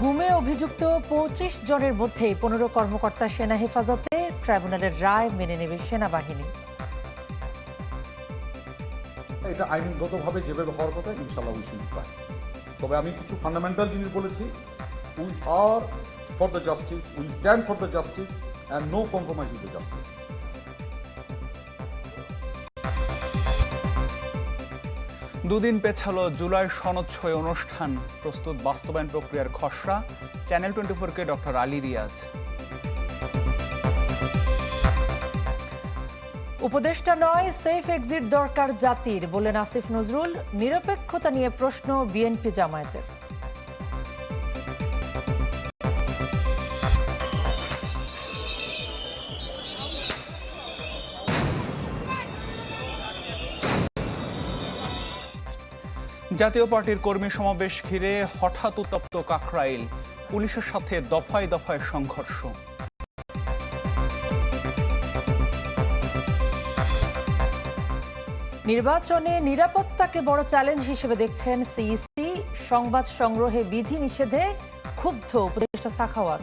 গুমে অভিযুক্ত পঁচিশ জনের মধ্যেই পনেরো কর্মকর্তা সেনা হেফাজতে ট্রাইব্যুনালের রায় মেনে নেবে সেনাবাহিনী। এটা আইনগতভাবে যেভাবে হওয়ার কথা ইনশাল্লাহ উই শুড তবে আমি কিছু ফান্ডামেন্টাল জিনিস বলেছি, we are for the justice we stand for the justice and no compromise with the justice দুদিন পেছালো জুলাই সনদ অনুষ্ঠান। প্রস্তুত বাস্তবায়ন প্রক্রিয়ার খসড়া। চ্যানেল টোয়েন্টি ফোরকে ডক্টর আলী রিয়াজ। উপদেষ্টা নয় সেফ এক্সিট দরকার জাতির, বলেন আসিফ নজরুল। নিরপেক্ষতা নিয়ে প্রশ্ন বিএনপি জামায়াতের। জাতীয় পার্টির কর্মী সমাবেশ ঘিরে হঠাৎ উত্তপ্ত কাকরাইল পুলিশের সাথে দফায় দফায় সংঘর্ষ। নির্বাচনে নিরাপত্তাকে বড় চ্যালেঞ্জ হিসেবে দেখছেন সিইসি। সংবাদ সংগ্রহে বিধি নিষেধে ক্ষুব্ধ উপদেষ্টা সাখাওয়াত।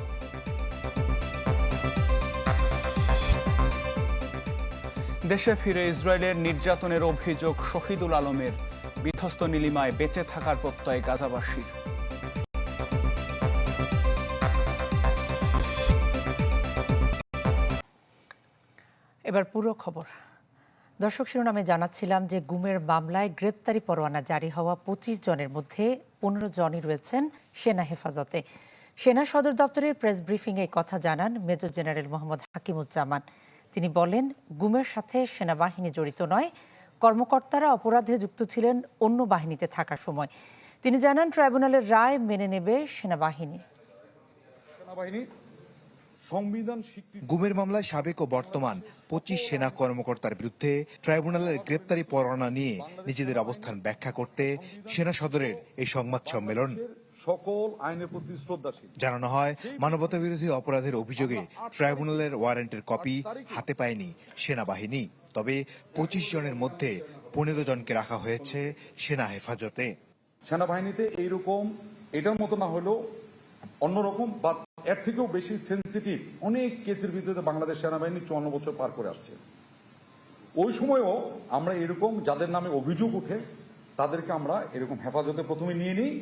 দেশে ফিরে ইসরায়েলের নির্যাতনের অভিযোগ শহীদুল আলমের। বিধ্বস্ত নীলিমায় বেঁচে থাকার প্রত্যয় গাজাবাসীর। এবার পুরো খবর। দর্শক শিরোনামে জানাচ্ছিলাম যে গুমের মামলায় গ্রেপ্তারি পরোয়ানা জারি হওয়া পঁচিশ জনের মধ্যে পনেরো জনই রয়েছেন সেনা হেফাজতে। সেনা সদর দপ্তরের প্রেস ব্রিফিংয়ে কথা জানান মেজর জেনারেল মোহাম্মদ হাকিমুজ্জামান। তিনি বলেন, গুমের সাথে সেনাবাহিনী জড়িত নয় কর্মকর্তারা অপরাধে যুক্ত ছিলেন অন্য বাহিনীতে থাকার সময়। তিনি জানান ট্রাইব্যুনালের রায় মেনে নেবে সেনাবাহিনী। সেনাবাহিনী সংবিধান গুমের মামলায় সাবেক ও বর্তমান পঁচিশ সেনা কর্মকর্তার বিরুদ্ধে ট্রাইব্যুনালের গ্রেপ্তারি পরোয়ানা নিয়ে নিজেদের অবস্থান ব্যাখ্যা করতে সেনা সদরের এই সংবাদ সম্মেলন। সকল আইনের প্রতি শ্রদ্ধাশীল। জানানো হয় মানবতা বিরোধী অপরাধের অভিযোগে ট্রাইব্যুনালের ওয়ারেন্টের কপি হাতে পায়নি সেনাবাহিনী। তবে পঁচিশ জনের মধ্যে পনেরো জনকে রাখা হয়েছে সেনা হেফাজতে। সেনাবাহিনীতে এইরকম এটার মতো না হলেও অন্যরকম বা এর থেকেও বেশি সেন্সিটিভ অনেক কেসের ভিতরে বাংলাদেশ সেনাবাহিনী চুয়ান্ন বছর পার করে আসছে। ওই সময়ও আমরা এরকম যাদের নামে অভিযোগ উঠে তাদেরকে আমরা এরকম হেফাজতে প্রথমে নিয়ে নিই,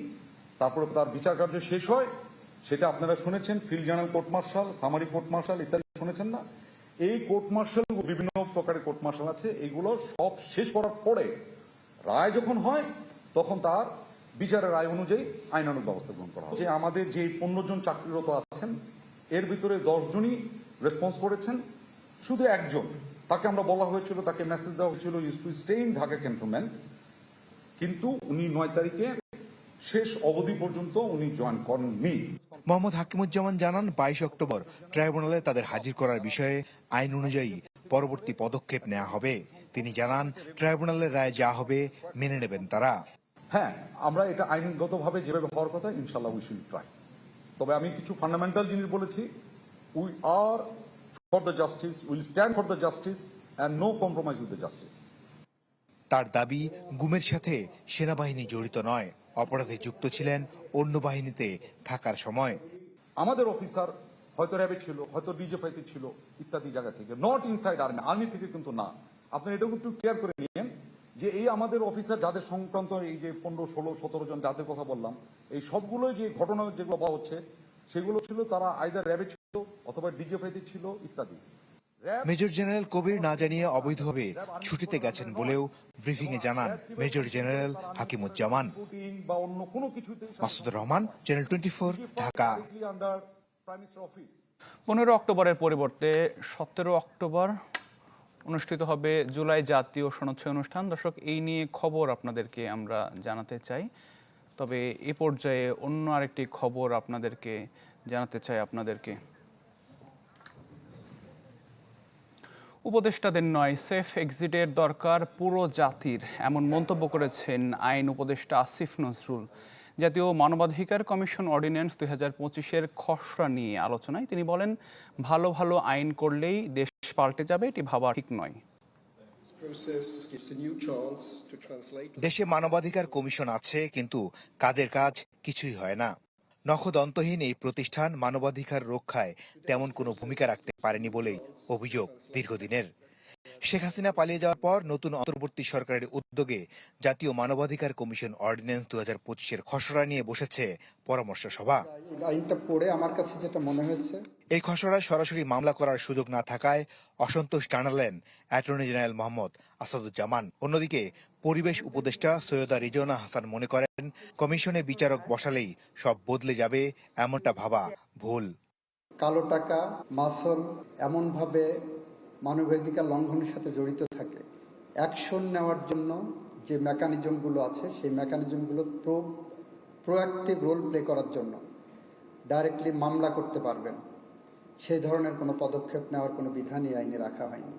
তারপরে তার বিচার কার্য শেষ হয়। সেটা আপনারা শুনেছেন field general court martial summary court martial ইত্যাদি শুনেছেন না? এই কোর্ট মার্শাল বিভিন্ন প্রকারের কোর্ট মার্শাল আছে, এগুলো সব শেষ করার পরে রায় যখন হয়, তখন তার বিচারের রায় অনুযায়ী আইনানুগ ব্যবস্থা গ্রহণ করা হয়। যে আমাদের যে পনেরো জন চাকরিরত আছেন, এর ভিতরে দশ জনই রেসপন্স করেছেন। শুধু একজন, তাকে আমরা বলা হয়েছিল, তাকে মেসেজ দেওয়া হয়েছিল use to stay in Dhaka cantonment কিন্তু উনি নয় তারিখে শেষ অবধি পর্যন্ত উনি জয়েন করেননি। মোহাম্মদ হাকিমুজ্জামান জানান, বাইশ অক্টোবর ট্রাইব্যুনালে তাদের হাজির করার বিষয়ে আইন অনুযায়ী পরবর্তী পদক্ষেপ নেওয়া হবে। তিনি জানান ট্রাইব্যুনালের রায় যা হবে মেনে নেবেন তারা। হ্যাঁ আমরা এটা আইনগতভাবে যেভাবে হওয়ার কথা ইনশাল্লাহ উই শুড ট্রাই তবে আমি কিছু ফান্ডামেন্টাল জিনিস বলেছি। We are for the justice will stand for the justice and no compromise with the justice তার দাবি গুমের সাথে সেনাবাহিনী জড়িত নয়। অপরাধে যুক্ত ছিলেন অন্য বাহিনীতে থাকার সময়। আমাদের অফিসার হয়তো র্যাবে ছিল হয়তো ডিজেফাইতে ছিল ইত্যাদি জায়গা থেকে। নট ইনসাইড আর্মি আর্মি থেকে কিন্তু না। আপনি এটাকে একটু ক্লিয়ার করে নিয়েন যে এই আমাদের অফিসার যাদের সংক্রান্ত এই যে পনেরো ষোলো সতেরো জন যাদের কথা বললাম এই সবগুলো যে ঘটনা যেগুলো বলা হচ্ছে সেগুলো ছিল তারা আইদার র্যাবে ছিল অথবা ডিজেফাইতে ছিল ইত্যাদি। মেজর জেনারেল কবির না জানিয়ে অবৈধভাবে ছুটিতে গেছেন বলেও ব্রিফিং এ জানান মেজর জেনারেল হাকিমুজ্জামান। শুটিং বা অন্য কোনো কিছুতে মাসুদুর রহমান চ্যানেল টোয়েন্টি ঢাকা। পনেরো অক্টোবরের পরিবর্তে সতেরো অক্টোবর অনুষ্ঠিত হবে জুলাই জাতীয় সনদছয় অনুষ্ঠান। দর্শক, এই নিয়ে খবর আপনাদেরকে আমরা জানাতে চাই। তবে এ পর্যায়ে অন্য আরেকটি খবর আপনাদেরকে জানাতে চাই আপনাদেরকে। উপদেষ্টাদের নয়, সেফ এক্সিটের দরকার পুরো জাতির, এমন মন্তব্য করেছেন আইন উপদেষ্টা আসিফ নজরুল। জাতীয় মানবাধিকার কমিশন অর্ডিন্যান্স দুই হাজার পঁচিশের খসড়া নিয়ে আলোচনায় তিনি বলেন, ভালো ভালো আইন করলেই দেশ পাল্টে যাবে, এটি ভাবা ঠিক নয়। দেশে মানবাধিকার কমিশন আছে, কিন্তু কাজের কাজ কিছুই হয় না। নখদন্তহীন এই প্রতিষ্ঠান মানবাধিকার রক্ষায় তেমন কোনো ভূমিকা রাখতে পারেনি বলেই অভিযোগ দীর্ঘদিনের। শেখ হাসিনা পালিয়ে যাওয়ার পর নতুন অন্তর্বর্তী সরকারের উদ্যোগে জাতীয় মানবাধিকার কমিশন অর্ডিন্যান্স দু হাজার পঁচিশের খসড়া নিয়ে বসেছে পরামর্শ সভা। এই পড়ে আমার কাছে যেটা মনে হয়েছে। এই খসড়ায় সরাসরি মামলা করার সুযোগ না থাকায় অসন্তোষ জানালেন অ্যাটর্নি জেনারেল মোহাম্মদ আসাদুজ্জামান। অন্যদিকে পরিবেশ উপদেষ্টা সৈয়দা রিজওয়ানা হাসান মনে করেন কমিশনে বিচারক বসালেই সব বদলে যাবে এমনটা ভাবা ভুল। কালো টাকা মাসল এমনভাবে মানবাধিকার লঙ্ঘনের সাথে জড়িত থাকে। অ্যাকশন নেওয়ার জন্য যে মেকানিজমগুলো আছে, সেই মেকানিজমগুলো প্রো, প্রোঅ্যাক্টিভ রোল প্লে করার জন্য ডাইরেক্টলি মামলা করতে পারবেন। সেই ধরনের কোনো পদক্ষেপ নেওয়ার কোনো বিধানই আইনে রাখা হয়নি।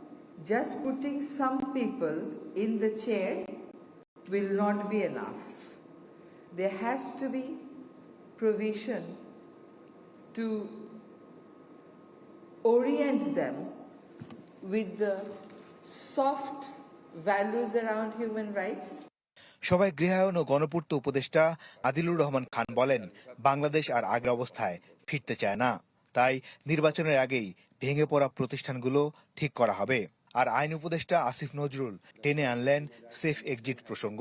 Just putting some people in the chair will not be enough. There has to be provision to orient them with the soft values around human rights. সবাই গৃহায়ন ও গণপূর্ত উপদেষ্টা আদিলুর রহমান খান বলেন, বাংলাদেশ আর আগের অবস্থায় ফিরতে চায় না। তাই নির্বাচনের আগেই ভেঙে পড়া প্রতিষ্ঠানগুলো ঠিক করা হবে। আর আইন উপদেষ্টা আসিফ নজরুল টেনে আনলেন সেফ এক্সিট প্রসঙ্গ।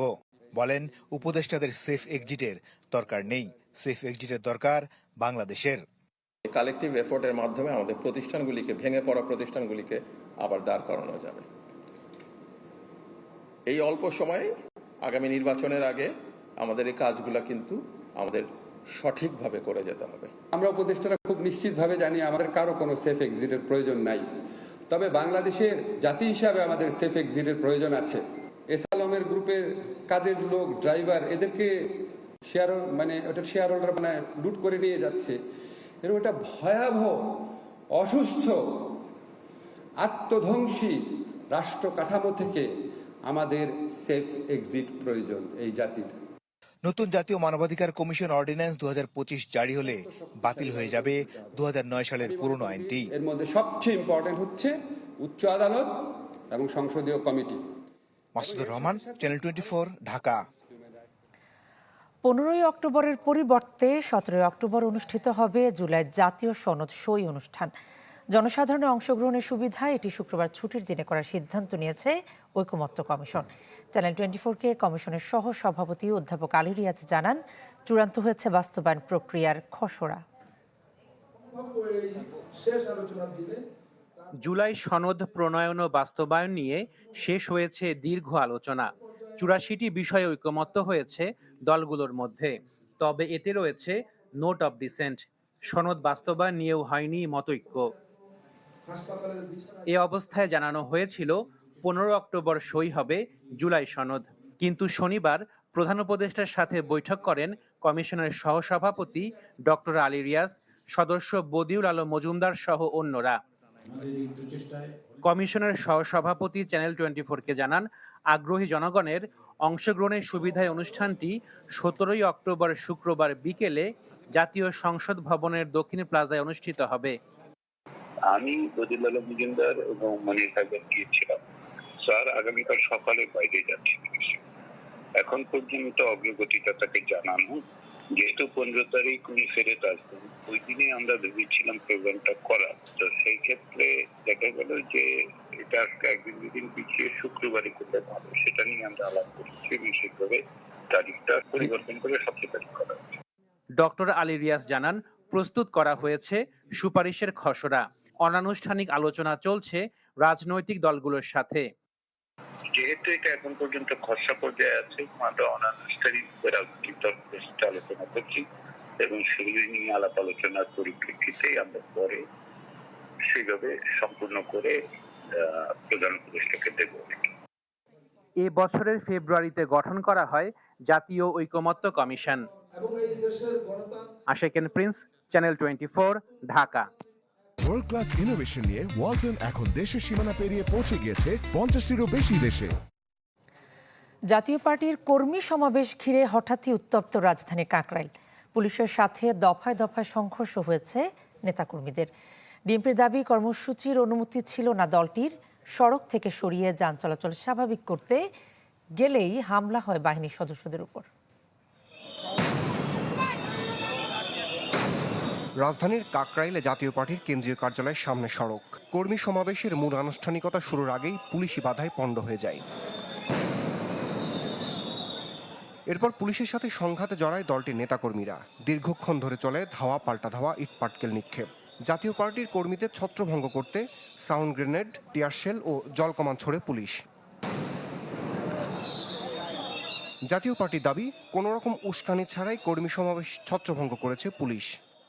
বলেন, উপদেষ্টাদের সেফ এক্সিটের দরকার নেই। সেফ এক্সিটের দরকার বাংলাদেশের। কালেকটিভ এফোর্টের মাধ্যমে আমাদের প্রতিষ্ঠানগুলিকে, ভেঙে পড়া প্রতিষ্ঠানগুলিকে আবার দাঁড় করানো যাবে। এই অল্প সময়ে আগামী নির্বাচনের আগে আমাদের এই কাজগুলো কিন্তু আমাদের সঠিকভাবে করে যেতে হবে। আমরা উপদেষ্টারা খুব নিশ্চিতভাবে জানি আমাদের কারও কোনো সেফ এক্সিটের প্রয়োজন নাই। তবে বাংলাদেশের জাতি হিসাবে আমাদের সেফ এক্সিটের প্রয়োজন আছে। এসালমের গ্রুপের কাজের লোক ড্রাইভার এদেরকে শেয়ার মানে ওটা শেয়ার হোল্ডার মানে লুট করে নিয়ে যাচ্ছে। এরকম একটা ভয়াবহ অসুস্থ আত্মধ্বংসী রাষ্ট্র কাঠামো থেকে আমাদের সেফ এক্সিট প্রয়োজন এই জাতির। নতুন জাতীয় মানবাধিকার কমিশন অর্ডিন্যান্স দু হাজার পঁচিশ জারি হলে বাতিল হয়ে যাবে দু হাজার নয় সালের পুরনো আইনটি। এর মধ্যে সবচেয়ে ইম্পর্টেন্ট হচ্ছে উচ্চ আদালত এবং সংসদীয় committee. Masudur Rahman channel twenty Dhaka. পনেরোই অক্টোবরের পরিবর্তে সতেরোই অক্টোবর অনুষ্ঠিত হবে জুলাই জাতীয় সনদ সই অনুষ্ঠান। জনসাধারণের অংশগ্রহণের সুবিধা, এটি শুক্রবার ছুটির দিনে করার সিদ্ধান্ত নিয়েছে ঐকমত্য কমিশন। চ্যানেল টোয়েন্টি ফোরকে কমিশনের সহ সভাপতি অধ্যাপক আলী রিয়াজ জানান, চূড়ান্ত হয়েছে বাস্তবায়ন প্রক্রিয়ার খসড়া। জুলাই সনদ প্রণয়ন ও বাস্তবায়ন নিয়ে শেষ হয়েছে দীর্ঘ আলোচনা। চুরাশিটি বিষয়ে ঐকমত্য হয়েছে দলগুলোর মধ্যে। তবে এতে রয়েছে নোট অব ডিসেন্ট, সনদ বাস্তবায়ন নিয়েও হয়নি মতৈক্য। এ অবস্থায় জানানো হয়েছিল, পনেরো অক্টোবর সই হবে জুলাই সনদ। কিন্তু শনিবার প্রধান উপদেষ্টার সাথে বৈঠক করেন কমিশনের সহসভাপতি ডক্টর আলী রিয়াজ, সদস্য বদিউল আলম মজুমদার সহ অন্যরা। কমিশনের সভাপতি চ্যানেল টোয়েন্টি ফোরকে জানান, আগ্রহী জনগণের অংশগ্রহণের সুবিধায় অনুষ্ঠানটি সতেরোই অক্টোবর শুক্রবার বিকেলে জাতীয় সংসদ ভবনের দক্ষিণ প্লাজায় অনুষ্ঠিত হবে। আমি আলম মজুমদার এবং মনির কাজল গিয়েছিলাম। স্যার, আগামীকাল সকালে বাইরে যাচ্ছি। এখন পর্যন্ত অগ্রগতিটা তাকে জানানো যেহেতু পনেরো তারিখ উনি ফেরত আসবেন, ওই দিনে আমরা ভেবেছিলাম প্রোগ্রামটা করা। তো সেই ক্ষেত্রে দেখা গেল যে এটা একদিন দুদিন পিছিয়ে শুক্রবারই করলে ভালো, সেটা নিয়ে আমরা আলাপ করছি সেভাবে তারিখটা পরিবর্তন করে সতেরো তারিখ করা ডক্টর আলী রিয়াজ জানান, প্রস্তুত করা হয়েছে সুপারিশের খসড়া। অনানুষ্ঠানিক আলোচনা চলছে রাজনৈতিক দলগুলোর সাথে। যেহেতু এটা এখন পর্যন্ত খসড়া পর্যায়ে আছে আমরা অনানুষ্ঠানিক রাজনৈতিক দলের সাথে আলোচনা করছি এবং সেগুলি নিয়ে আলাপ আলোচনার পরিপ্রেক্ষিতে আমরা পরে সেইভাবে সম্পূর্ণ করে আহ, প্রধান উপদেষ্টাকে দেবো। এ বছরের ফেব্রুয়ারিতে গঠন করা হয় জাতীয় ঐকমত্য commission. আশেকেন prince channel twenty Dhaka. World class innovation নিয়ে ওয়ালটন এখন দেশের সীমানা পেরিয়ে পৌঁছে গিয়েছে পঞ্চাশটিরও বেশি দেশে। জাতীয় পার্টির কর্মী সমাবেশ ঘিরে হঠাৎই উত্তপ্ত রাজধানী কাকরাইল পুলিশের সাথে দফায় দফায় সংঘর্ষ হয়েছে নেতাকর্মীদের। ডিএমপির দাবি, কর্মসূচির অনুমতি ছিল না দলটির। সড়ক থেকে সরিয়ে যান চলাচল স্বাভাবিক করতে গেলেই হামলা হয় বাহিনীর সদস্যদের উপর। রাজধানীর কাকরাইলে জাতীয় পার্টির কেন্দ্রীয় কার্যালয়ের সামনে সড়ক। কর্মী সমাবেশের মূল আনুষ্ঠানিকতা শুরুর আগেই পুলিশি বাধায় পণ্ড হয়ে যায়। এরপর পুলিশের সাথে সংঘাতে জড়ায় দলটির নেতাকর্মীরা। দীর্ঘক্ষণ ধরে চলে ধাওয়া, পাল্টা ধাওয়া ইটপাটকেল নিক্ষেপ। জাতীয় পার্টির কর্মীদের ছত্রভঙ্গ করতে সাউন্ড গ্রেনেড টিয়ারশেল ও জলকমান ছড়ে পুলিশ। জাতীয় পার্টির দাবি, কোনো রকম উস্কানি ছাড়াই কর্মী সমাবেশ ছত্রভঙ্গ করেছে পুলিশ।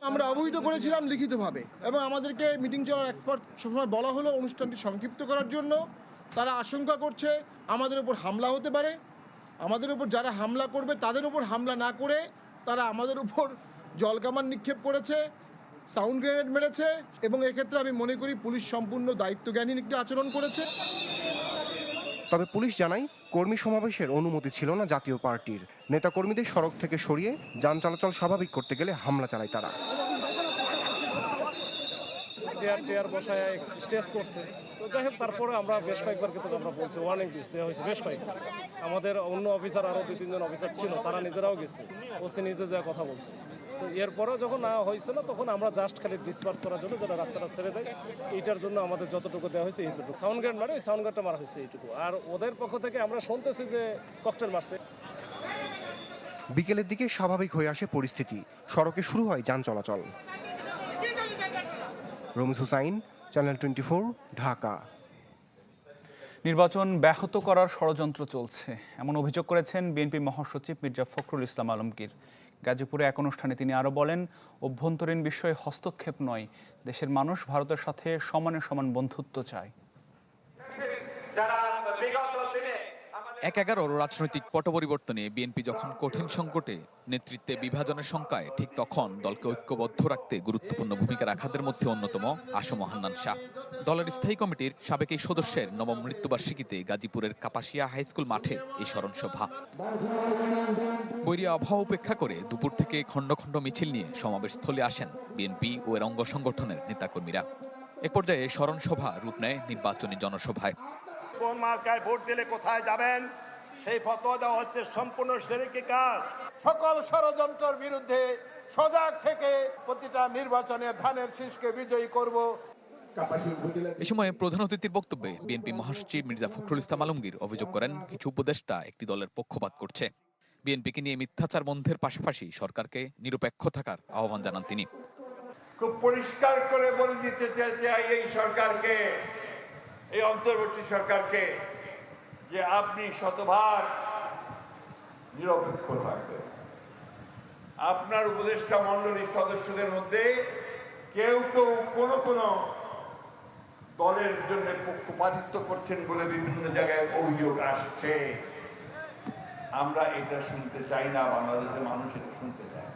আমরা অবহিত করেছিলাম লিখিতভাবে এবং আমাদেরকে মিটিং চলার একবার সবসময় বলা হলো অনুষ্ঠানটি সংক্ষিপ্ত করার জন্য। তারা আশঙ্কা করছে আমাদের উপর হামলা হতে পারে। আমাদের উপর যারা হামলা করবে তাদের উপর হামলা না করে তারা আমাদের উপর জলকামান নিক্ষেপ করেছে, সাউন্ড গ্রেনেড মেরেছে এবং এক্ষেত্রে আমি মনে করি পুলিশ সম্পূর্ণ দায়িত্বজ্ঞানহীন একটি আচরণ করেছে। তবে পুলিশ জানায় কর্মী সমাবেশের অনুমতি ছিল না জাতীয় পার্টির। নেতাকর্মীদের সড়ক থেকে সরিয়ে যান চলাচল স্বাভাবিক করতে গেলে হামলা চালায় তারা। চেয়ার টেয়ার বসায় স্টেজ করছে। তো যাই হোক, তারপরে আমরা বেশ কয়েকবার কিন্তু আমরা বলছি ওয়ার্নিং দিস দেওয়া হয়েছে বেশ কয়েকবার। আমাদের অন্য অফিসার আরও দুই, তিনজন অফিসার ছিল, তারা নিজেরাও গেছে। ওসি নিজে যা কথা বলছে। তো এরপরেও যখন না হয়েছিল তখন আমরা জাস্ট খালি ডিসপার্স করার জন্য যেটা রাস্তাটা ছেড়ে দেয় এইটার জন্য আমাদের যতটুকু দেওয়া হয়েছে এইটুকু। সাউন্ড গ্রেড মারে ওই সাউন্ড গ্রেডটা মারা হয়েছে এইটুকু। আর ওদের পক্ষ থেকে আমরা শুনতেছি যে ককটেল মারছে। বিকেলের দিকে স্বাভাবিক হয়ে আসে পরিস্থিতি। সড়কে শুরু হয় যান চলাচল। Ramiz Hussain channel twenty Dhaka. নির্বাচন ব্যাহত করার ষড়যন্ত্র চলছে। এমন অভিযোগ করেছেন বিএনপি মহাসচিব মির্জা ফখরুল ইসলাম আলমগীর। গাজীপুরে এক অনুষ্ঠানে তিনি আরও বলেন, অভ্যন্তরীণ বিষয়ে হস্তক্ষেপ নয়, দেশের মানুষ ভারতের সাথে সমানে সমান বন্ধুত্ব চায়। এক এগারোর রাজনৈতিক পট পরিবর্তনে বিএনপি যখন কঠিন সংকটে নেতৃত্বে বিভাজনের শঙ্কায়, ঠিক তখন দলকে ঐক্যবদ্ধ রাখতে গুরুত্বপূর্ণ ভূমিকা রাখাদের মধ্যে অন্যতম আসম হান্নান শাহ। দলের স্থায়ী কমিটির সাবেক এই সদস্যের নবম মৃত্যুবার্ষিকীতে গাজীপুরের কাপাসিয়া হাইস্কুল মাঠে এই স্মরণ সভা বৈরিয়া অভাব উপেক্ষা করে দুপুর থেকে খণ্ড খণ্ড মিছিল নিয়ে সমাবেশস্থলে আসেন বিএনপি ও এর অঙ্গ সংগঠনের নেতাকর্মীরা। এ পর্যায়ে স্মরণ সভা রূপ নেয় নির্বাচনী জনসভায়। কোন মার্কায় ভোট দিলে কোথায় যাবেন? সেই ফতোয়া দেওয়া হচ্ছে সম্পূর্ণ সেরেকি কাজ। সকল ষড়যন্ত্রের বিরুদ্ধে সজাগ থেকে প্রতিটা নির্বাচনে ধানের শীষকে বিজয়ী করব। এ সময় প্রধান অতিথির বক্তব্যে বিএনপি মহাসচিব মির্জা ফখরুল ইসলাম আলমগীর অভিযোগ করেন কিছু উপদেষ্টা একটি দলের পক্ষপাত করছে। বিএনপিকে নিয়ে মিথ্যাচার বন্ধের পাশাপাশি সরকারকে নিরপেক্ষ থাকার আহ্বান জানান তিনি। খুব পরিষ্কার করে বলে দিতে চাই এই সরকারকে এই অন্তর্বর্তী সরকারকে যে আপনি শতভাগ নিরপেক্ষ থাকবেন। আপনার উপদেষ্টা মণ্ডলীর সদস্যদের মধ্যে কেউ কেউ কোনো কোনো দলের জন্য পক্ষপাতিত্ব করছেন বলে বিভিন্ন জায়গায় অভিযোগ আসছে। আমরা এটা শুনতে চাই না, বাংলাদেশের মানুষ এটা শুনতে চায়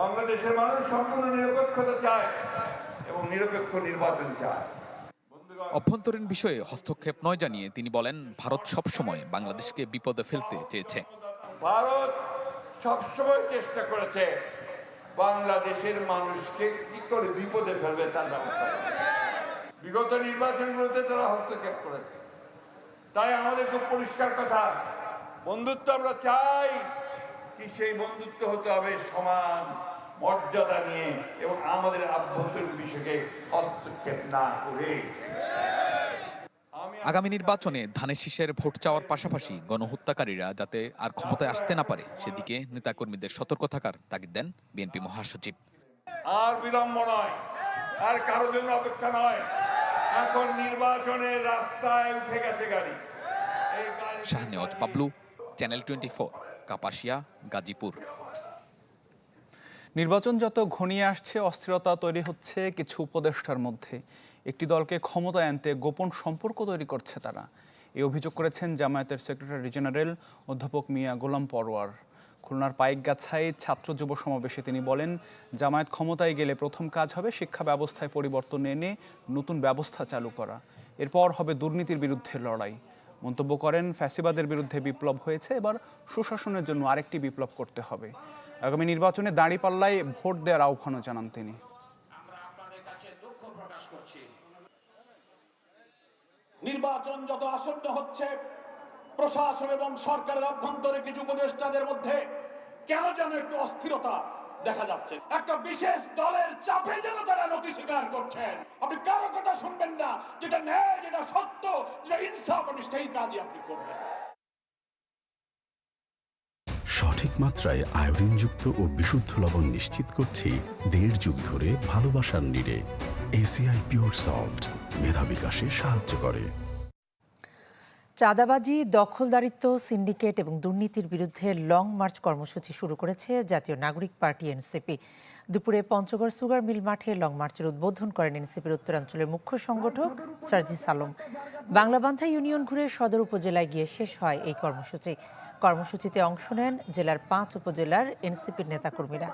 বাংলাদেশের মানুষ সম্পূর্ণ নিরপেক্ষতা চায় এবং নিরপেক্ষ নির্বাচন চায়। অভ্যন্তরীণ বিষয়ে হস্তক্ষেপ নয় জানিয়ে তিনি বলেন, ভারত সবসময় বাংলাদেশকে বিপদে ফেলতে চেয়েছে। ভারত সবসময় চেষ্টা করেছে বাংলাদেশের মানুষকে কি করে বিপদে ফেলবে তার ব্যবস্থা বিগত নির্বাচনগুলোতে তারা হস্তক্ষেপ করেছে। তাই আমাদের খুব পরিষ্কার কথা, বন্ধুত্ব আমরা চাই কি সেই বন্ধুত্ব হতে হবে সমান। মর্যাদা নিয়ে এবং আমাদের আভ্যন্তরীণ বিষয়কে হস্তক্ষেপ না করে। আগামী নির্বাচনে ধানের শীষের ভোট চাওয়ার পাশাপাশি গণহত্যাকারীরা যাতে আর ক্ষমতায় আসতে না পারে সেদিকে নেতাকর্মীদের সতর্ক থাকার তাগিদ দেন বিএনপি মহাসচিব। আর বিলম্ব নয় আর কারোর জন্য অপেক্ষা নয়। এখন নির্বাচনের রাস্তায় উঠে গেছে গাড়ি Shahnewaz Bablu channel twenty four Kapasia Gazipur. নির্বাচন যত ঘনিয়ে আসছে, অস্থিরতা তৈরি হচ্ছে কিছু উপদেষ্টার মধ্যে। একটি দলকে ক্ষমতায় আনতে গোপন সম্পর্ক তৈরি করছে তারা। এই অভিযোগ করেছেন জামায়াতের সেক্রেটারি জেনারেল অধ্যাপক মিয়া গোলাম পরোয়ার। খুলনার পাইকগাছায় ছাত্র যুব সমাবেশে তিনি বলেন, জামায়াত ক্ষমতায় গেলে প্রথম কাজ হবে শিক্ষা ব্যবস্থায় পরিবর্তন এনে নতুন ব্যবস্থা চালু করা। এরপর হবে দুর্নীতির বিরুদ্ধে লড়াই। মন্তব্য করেন, ফ্যাসিবাদের বিরুদ্ধে বিপ্লব হয়েছে, এবার সুশাসনের জন্য আরেকটি বিপ্লব করতে হবে। আগামী নির্বাচনে দাঁড়িপাল্লায় ভোট দেওয়ার আহ্বানও জানান তিনি। নির্বাচন যত আসন্ন হচ্ছে, প্রশাসন এবং সরকারের অভ্যন্তরে কিছু উপদেষ্টাদের মধ্যে কেন যেন একটু অস্থিরতা দেখা যাচ্ছে? একটা বিশেষ দলের চাপে যেন তারা নথি স্বীকার করছেন। আপনি কারও কথা শুনবেন না, যেটা ন্যায়, যেটা সত্য, যেটা ইনসাফ, আপনি সেই কাজই আপনি করবেন। মাত্রায় আয়োডিনযুক্ত ও বিশুদ্ধ লবণ নিশ্চিত করছি দেড় যুগ ধরে ভালোবাসার নিরে এসিআই পিওর সল্ট মেধা বিকাশে সাহায্য করে। চাঁদাবাজি, দখলদারিত্ব, সিন্ডিকেট এবং দুর্নীতির বিরুদ্ধে লং মার্চ কর্মসূচি শুরু করেছে জাতীয় নাগরিক পার্টি এনসিপি। দুপুরে পঞ্চগড় সুগার মিল মাঠে লং মার্চের উদ্বোধন করেন এনসিপির উত্তরাঞ্চলের মুখ্য সংগঠক সার্জিস আলম। বাংলাবান্ধা ইউনিয়ন ঘুরে সদর উপজেলায় গিয়ে শেষ হয় এই কর্মসূচি। কর্মসূচিতে অংশ নেন জেলার পাঁচ উপজেলার এনসিপির নেতাকর্মীরা।